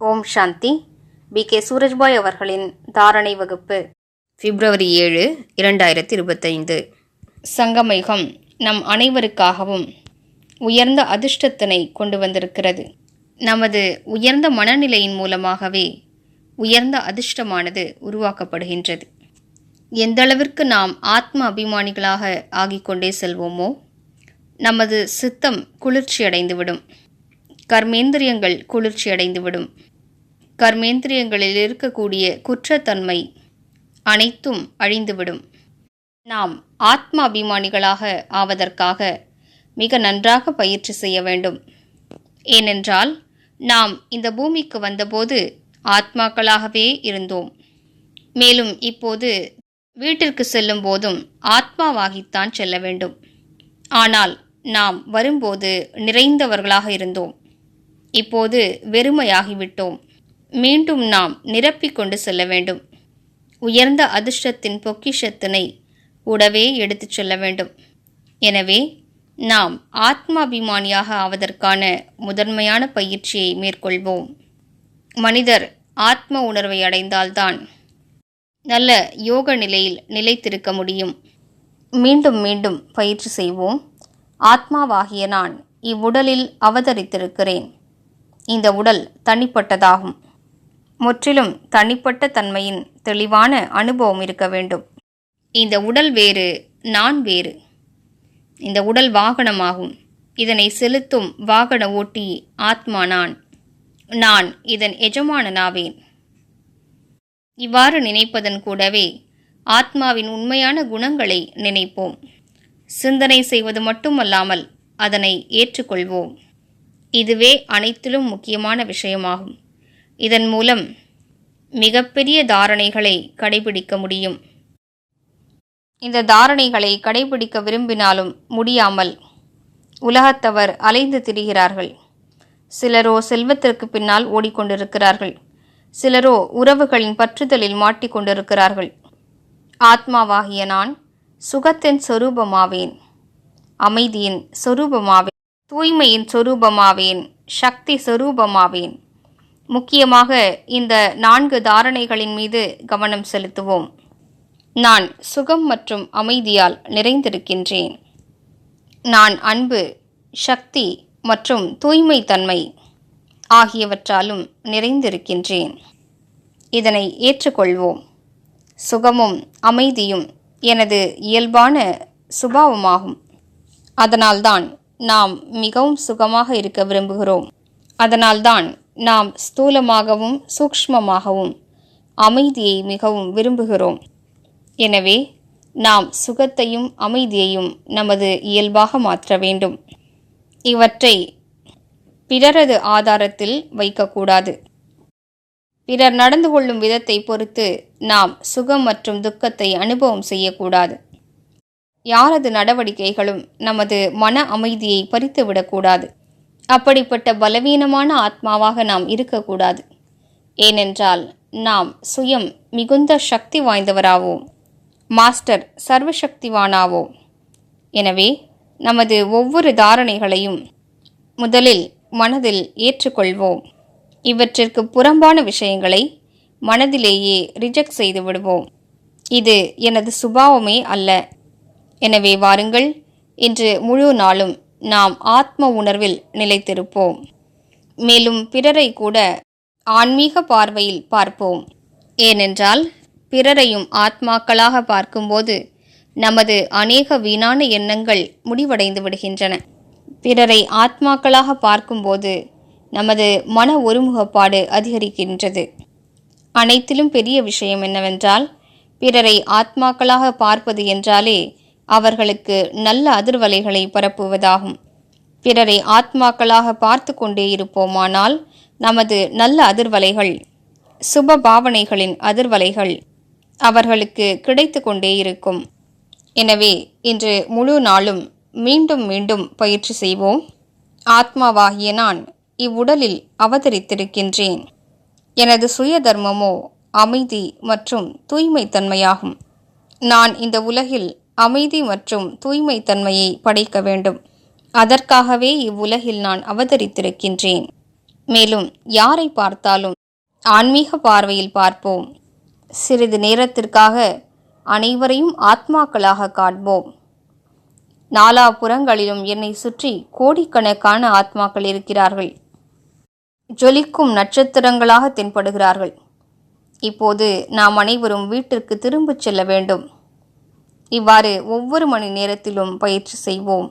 ஓம் சாந்தி. B. K. Surajbhai அவர்களின் தாரணை வகுப்பு பிப்ரவரி ஏழு இரண்டாயிரத்தி இருபத்தைந்து சங்கமயுகம் நம் அனைவருக்காகவும் உயர்ந்த அதிர்ஷ்டத்தினை கொண்டு வந்திருக்கிறது. நமது உயர்ந்த மனநிலையின் மூலமாகவே உயர்ந்த அதிர்ஷ்டமானது உருவாக்கப்படுகின்றது. எந்தளவிற்கு நாம் ஆத்ம அபிமானிகளாக ஆகிக்கொண்டே செல்வோமோ நமது சித்தம் குளிர்ச்சியடைந்துவிடும். கர்மேந்திரியங்கள் குளிர்ச்சியடைந்துவிடும். கர்மேந்திரியங்களில் இருக்கக்கூடிய குற்றத்தன்மை அனைத்தும் அழிந்துவிடும். நாம் ஆத்ம அபிமானிகளாக ஆவதற்காக மிக நன்றாக பயிற்சி செய்ய வேண்டும். ஏனென்றால் நாம் இந்த பூமிக்கு வந்தபோது ஆத்மாக்களாகவே இருந்தோம். மேலும் இப்போது வீட்டிற்கு செல்லும் போதும் ஆத்மாவாகித்தான் செல்ல வேண்டும். ஆனால் நாம் வரும்போது நிறைந்தவர்களாக இருந்தோம். இப்போது வெறுமையாகிவிட்டோம். மீண்டும் நாம் நிரப்பிக் கொண்டு செல்ல வேண்டும். உயர்ந்த அதிர்ஷ்டத்தின் பொக்கிஷத்தினை கூடவே எடுத்துச் செல்ல வேண்டும். எனவே நாம் ஆத்மாபிமானியாக ஆவதற்கான முதன்மையான பயிற்சியை மேற்கொள்வோம். மனிதர் ஆத்ம உணர்வை அடைந்தால்தான் நல்ல யோக நிலையில் நிலைத்திருக்க முடியும். மீண்டும் மீண்டும் பயிற்சி செய்வோம். ஆத்மாவாகிய நான் இவ்வுடலில் அவதரித்திருக்கிறேன். இந்த உடல் தனிப்பட்டதாகும். முற்றிலும் தனிப்பட்ட தன்மையின் தெளிவான அனுபவம் இருக்க வேண்டும். இந்த உடல் வேறு நான் வேறு. இந்த உடல் வாகனமாகும். இதனை செலுத்தும் வாகன ஓட்டி ஆத்மா நான். நான் இதன் எஜமானனாவேன். இவ்வாறு நினைப்பதன் கூடவே ஆத்மாவின் உண்மையான குணங்களை நினைப்போம். சிந்தனை செய்வது மட்டுமல்லாமல் அதனை ஏற்றுக்கொள்வோம். இதுவே அனைத்திலும் முக்கியமான விஷயமாகும். இதன் மூலம் மிகப்பெரிய தாரணைகளை கடைபிடிக்க முடியும். இந்த தாரணைகளை கடைபிடிக்க விரும்பினாலும் முடியாமல் உலகத்தவர் அலைந்து திரிகிறார்கள். சிலரோ செல்வத்திற்கு பின்னால் ஓடிக்கொண்டிருக்கிறார்கள். சிலரோ உறவுகளின் பற்றுதலில் மாட்டிக்கொண்டிருக்கிறார்கள். ஆத்மாவாகிய நான் சுகத்தின் சொரூபமாவேன். அமைதியின் சொரூபமாவேன். தூய்மையின் சொரூபமாவேன். சக்தி சொரூபமாவேன். முக்கியமாக இந்த நான்கு தாரணைகளின் மீது கவனம் செலுத்துவோம். நான் சுகம் மற்றும் அமைதியால் நிறைந்திருக்கின்றேன். நான் அன்பு சக்தி மற்றும் தூய்மை தன்மை ஆகியவற்றாலும் நிறைந்திருக்கின்றேன். இதனை ஏற்றுக்கொள்வோம். சுகமும் அமைதியும் எனது இயல்பான சுபாவமாகும். அதனால்தான் நாம் மிகவும் சுகமாக இருக்க விரும்புகிறோம். அதனால்தான் நாம் ஸ்தூலமாகவும் சூக்ஷ்மமாகவும் அமைதியை மிகவும் விரும்புகிறோம். எனவே நாம் சுகத்தையும் அமைதியையும் நமது இயல்பாக மாற்ற வேண்டும். இவற்றை பிறரது ஆதாரத்தில் வைக்கக்கூடாது. பிறர் நடந்து கொள்ளும் விதத்தை பொறுத்து நாம் சுகம் மற்றும் துக்கத்தை அனுபவம் செய்யக்கூடாது. யாரது நடவடிக்கைகளும் நமது மன அமைதியை பறித்துவிடக்கூடாது. அப்படிப்பட்ட பலவீனமான ஆத்மாவாக நாம் இருக்கக்கூடாது. ஏனென்றால் நாம் சுயம் மிகுந்த சக்தி வாய்ந்தவராவோம். மாஸ்டர் சர்வசக்திவானாவோம் எனவே நமது ஒவ்வொரு தாரணைகளையும் முதலில் மனதில் ஏற்றுக்கொள்வோம். இவற்றிற்கு புறம்பான விஷயங்களை மனதிலேயே ரிஜெக்ட் செய்து விடுவோம். இது எனது சுபாவமே அல்ல. எனவே வாருங்கள் இன்று முழு நாளும் நாம் ஆத்ம உணர்வில் நிலைத்திருப்போம். மேலும் பிறரை கூட ஆன்மீக பார்வையில் பார்ப்போம். ஏனென்றால் பிறரையும் ஆத்மாக்களாக பார்க்கும்போது நமது அநேக வீணான எண்ணங்கள் முடிவடைந்து விடுகின்றன. பிறரை ஆத்மாக்களாக பார்க்கும்போது நமது மன ஒருமுகப்பாடு அதிகரிக்கின்றது. அனைத்திலும் பெரிய விஷயம் என்னவென்றால் பிறரை ஆத்மாக்களாக பார்ப்பது என்றாலே அவர்களுக்கு நல்ல அதிர்வலைகளை பரப்புவதாகும். பிறரை ஆத்மாக்களாக பார்த்து கொண்டே இருப்போமானால் நமது நல்ல அதிர்வலைகள் சுப பாவனைகளின் அதிர்வலைகள் அவர்களுக்கு கிடைத்து கொண்டே இருக்கும். எனவே இன்று முழு நாளும் மீண்டும் மீண்டும் பயிற்சி செய்வோம். ஆத்மாவாகிய நான் இவ்வுடலில் அவதரித்திருக்கின்றேன். எனது சுய தர்மமோ அமைதி மற்றும் தூய்மை தன்மையாகும் நான் இந்த உலகில் அமைதி மற்றும் தூய்மை தன்மையை படைக்க வேண்டும். அதற்காகவே இவ்வுலகில் நான் அவதரித்திருக்கின்றேன். மேலும் யாரை பார்த்தாலும் ஆன்மீக பார்வையில் பார்ப்போம். சிறிது நேரத்திற்காக அனைவரையும் ஆத்மாக்களாக காண்போம். நாலாபுறங்களிலும் என்னை சுற்றி கோடிக்கணக்கான ஆத்மாக்கள் இருக்கிறார்கள். ஜொலிக்கும் நட்சத்திரங்களாக தென்படுகிறார்கள். இப்போது நாம் அனைவரும் வீட்டிற்கு திரும்பிச் செல்ல வேண்டும். இவ்வாறு ஒவ்வொரு மணி நேரத்திலும் பயிற்சி செய்வோம்.